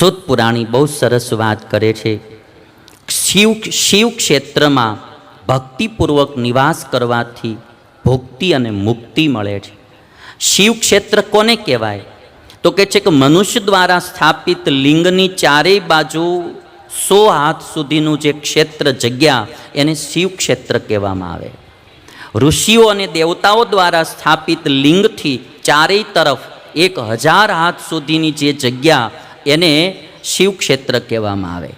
સુત પુરાણી બહુ સરસ વાત કરે છે. શિવ શિવ ક્ષેત્રમાં ભક્તિપૂર્વક નિવાસ કરવાથી ભુક્તિ અને મુક્તિ મળે છે. શિવ ક્ષેત્ર કોને કહેવાય? તો કે છે કે મનુષ્ય દ્વારા સ્થાપિત લિંગની ચારેય બાજુ સો હાથ સુધીનું જે ક્ષેત્ર જગ્યા એને શિવ ક્ષેત્ર કહેવામાં આવે. ઋષિઓ અને દેવતાઓ દ્વારા સ્થાપિત લિંગથી ચારેય તરફ એક હજાર હાથ સુધીની જે જગ્યા એને શિવ ક્ષેત્ર કહેવામાં આવે.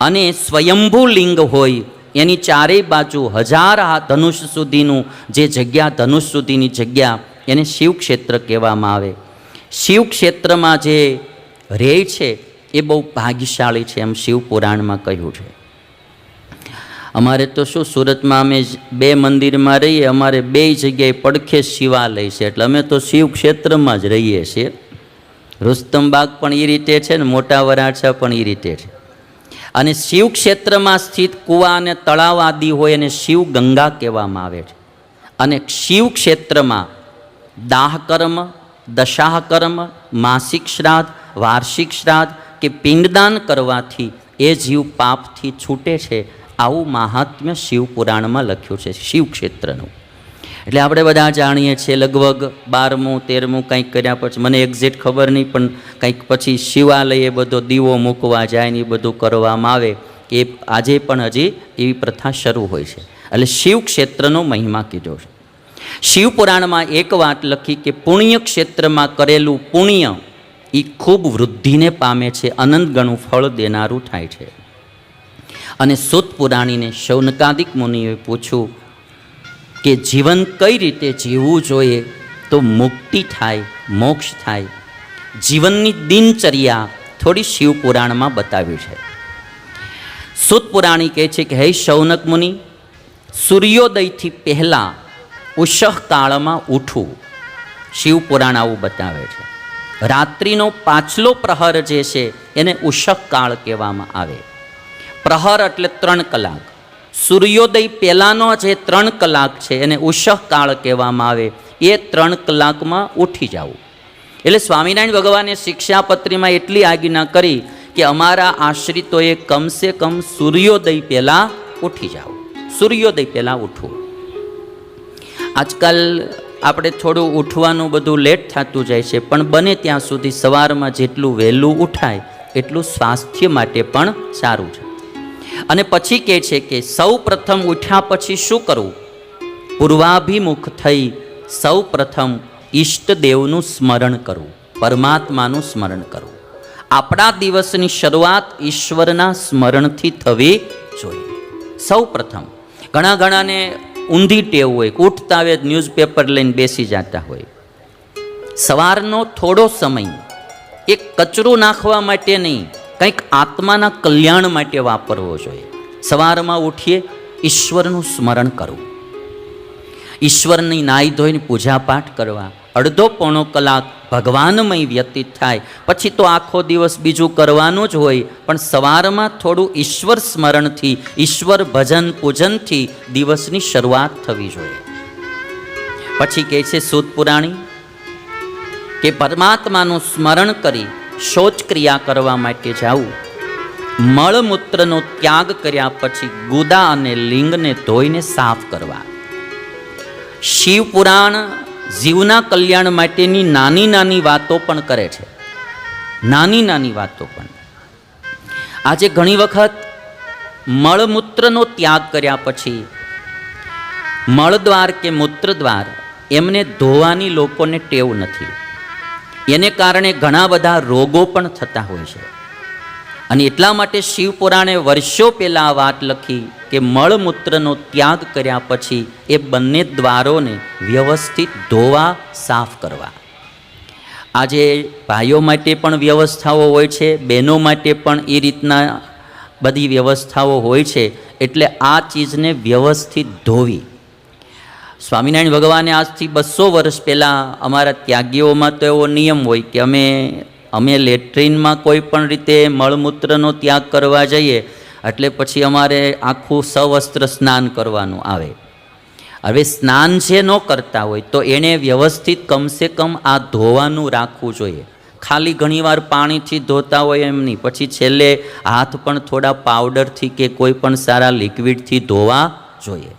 અને સ્વયંભૂ લિંગ હોય, એની ચારેય બાજુ હજાર આ ધનુષ સુધીનું જે જગ્યા, ધનુષ સુધીની જગ્યા, એને શિવક્ષેત્ર કહેવામાં આવે. શિવક્ષેત્રમાં જે રે છે, એ બહુ ભાગ્યશાળી છે એમ શિવ પુરાણમાં કહ્યું છે. અમારે તો શું, સુરતમાં અમે બે મંદિરમાં રહીએ, અમારે બે જગ્યાએ પડખે શિવાલય છે, એટલે અમે તો શિવ ક્ષેત્રમાં જ રહીએ છીએ. રુસ્તમબાગ પણ એ રીતે છે ને મોટા વરાછા પણ એ રીતે છે. અને શિવ ક્ષેત્રમાં સ્થિત કુવા અને તળાવ આદિ હોય એને શિવ ગંગા કહેવામાં આવે છે. અને શિવ ક્ષેત્રમાં દાહ કર્મ દશાહ કર્મ માસિક શ્રાદ્ધ, વાર્ષિક શ્રાદ્ધ કે પિંડદાન કરવાથી એ જીવ પાપથી છૂટે છે. આવું મહાત્મ્ય શિવ પુરાણમાં લખ્યું છે, શિવ ક્ષેત્રનું. એટલે આપણે બધા જાણીએ છીએ, લગભગ બારમું, તેરમું કંઈક કર્યા પછી, મને એક્ઝેક્ટ ખબર નહીં, પણ કંઈક પછી શિવાલયે બધો દીવો મૂકવા જાય ને એ બધું કરવામાં આવે. એ આજે પણ હજી એવી પ્રથા શરૂ હોય છે. એટલે શિવ ક્ષેત્રનો મહિમા કીધો છે. શિવ પુરાણમાં એક વાત લખી કે પુણ્ય ક્ષેત્રમાં કરેલું પુણ્ય એ ખૂબ વૃદ્ધિને પામે છે, અનંત ગણું ફળ દેનારું થાય છે. અને સુત પુરાણીને શૌનકાદિક મુનિએ પૂછ્યું કે જીવન કઈ રીતે જીવવું જોઈએ તો મુક્તિ થાય, મોક્ષ થાય. જીવનની દિનચર્યા થોડી શિવ પુરાણમાં બતાવી છે. સુત પુરાણી કહે છે કે, હે શૌનક મુનિ, સૂર્યોદયથી પહેલાં ઉષહ કાળમાં ઉઠવું શિવ પુરાણ આવું બતાવે છે. રાત્રિનો પાછલો પ્રહર જે છે એને ઉષક કાળ કહેવામાં આવે. પ્રહર એટલે ત્રણ કલાક. સૂર્યોદય પહેલાંનો જે ત્રણ કલાક છે, એને ઉષહકાળ કહેવામાં આવે. એ ત્રણ કલાકમાં ઉઠી જવું એટલે સ્વામિનારાયણ ભગવાને શિક્ષાપત્રીમાં એટલી આજ્ઞા કરી કે અમારા આશ્રિતોએ કમસે કમ સૂર્યોદય પહેલાં ઉઠી જાવ સૂર્યોદય પહેલાં ઉઠવું આજકાલ આપણે થોડું ઉઠવાનું બધું લેટ થતું જાય છે, પણ બને ત્યાં સુધી સવારમાં જેટલું વહેલું ઉઠાય, એટલું સ્વાસ્થ્ય માટે પણ સારું છે. અને પછી કહે છે કે સૌ પ્રથમ ઉઠ્યા પછી શું કરવું? પૂર્વાભિમુખ થઈ સૌ પ્રથમ ઈષ્ટદેવનું સ્મરણ કરવું, પરમાત્માનું સ્મરણ કરવું. આપણા દિવસની શરૂઆત ઈશ્વરના સ્મરણથી થવી જોઈએ. સૌ પ્રથમ ઘણા ઘણાને ઊંધી ટેવ હોય, ઉઠતા હોય, ન્યૂઝપેપર લઈને બેસી જતા હોય. સવારનો થોડો સમય, એક કચરું નાખવા માટે નહીં કંઈક આત્માના કલ્યાણ માટે વાપરવો જોઈએ. સવારમાં ઉઠીએ, ઈશ્વરનું સ્મરણ કરવું. ઈશ્વરની નાહી ધોઈને પૂજાપાઠ કરવા. અડધો પોણો કલાક ભગવાનમય વ્યતીત થાય. પછી તો આખો દિવસ બીજું કરવાનું જ હોય. પણ સવારમાં થોડું ઈશ્વર સ્મરણથી, ઈશ્વર ભજન પૂજનથી દિવસની શરૂઆત થવી જોઈએ. પછી કહે છે, સૂત પુરાણી, કે પરમાત્માનું સ્મરણ કરી શૌચ ક્રિયા કરવા માટે જાવું મળમૂત્રનો ત્યાગ કર્યા પછી ગુદા અને લિંગને ધોઈને સાફ કરવા. શિવ પુરાણ જીવના કલ્યાણ માટેની નાની નાની વાતો પણ કરે છે. નાની નાની વાતો પણ. આજે ઘણી વખત મળમૂત્રનો ત્યાગ કર્યા પછી મળદ્વાર કે મૂત્રદ્વાર એમને ધોવાની લોકોને ટેવ નથી. એને કારણે ઘણા બધા રોગો પણ થતા હોય છે. અને એટલા માટે શિવ પુરાણે વર્ષો પહેલાં આ વાત લખી કે મળમૂત્રનો ત્યાગ કર્યા પછી એ બંને દ્વારોને વ્યવસ્થિત ધોવા, સાફ કરવા. આજે ભાઈઓ માટે પણ વ્યવસ્થાઓ હોય છે, બહેનો માટે પણ એ રીતના બધી વ્યવસ્થાઓ હોય છે, એટલે આ ચીજને વ્યવસ્થિત ધોવી. સ્વામિનારાયણ ભગવાને આજથી બસો વર્ષ પહેલાં અમારા ત્યાગીઓમાં તો એવો નિયમ હોય કે અમે અમે લેટ્રિનમાં કોઈ પણ રીતે મળમૂત્રનો ત્યાગ કરવા જઈએ, એટલે પછી અમારે આખું સવસ્ત્ર સ્નાન કરવાનું આવે. હવે સ્નાન જે ન કરતા હોય તો એણે વ્યવસ્થિત કમસે કમ આ ધોવાનું રાખવું જોઈએ. ખાલી ઘણીવાર પાણીથી ધોતા હોય એમ નહીં, પછી છેલ્લે હાથ પણ થોડા પાવડરથી કે કોઈ પણ સારા લિક્વિડથી ધોવા જોઈએ.